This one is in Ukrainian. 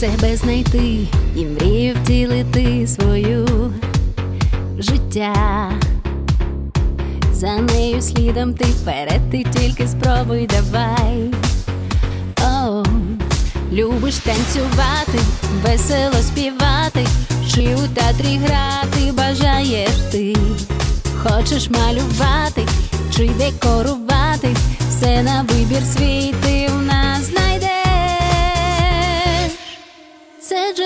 себе знайти і мрію втілити свою життя. За нею слідом ти вперед, ти тільки спробуй давай. Оу, любиш танцювати, весело співати, чи у театрі грати бажаєш ти. Хочеш малювати чи декорувати, все на вибір свій ти said,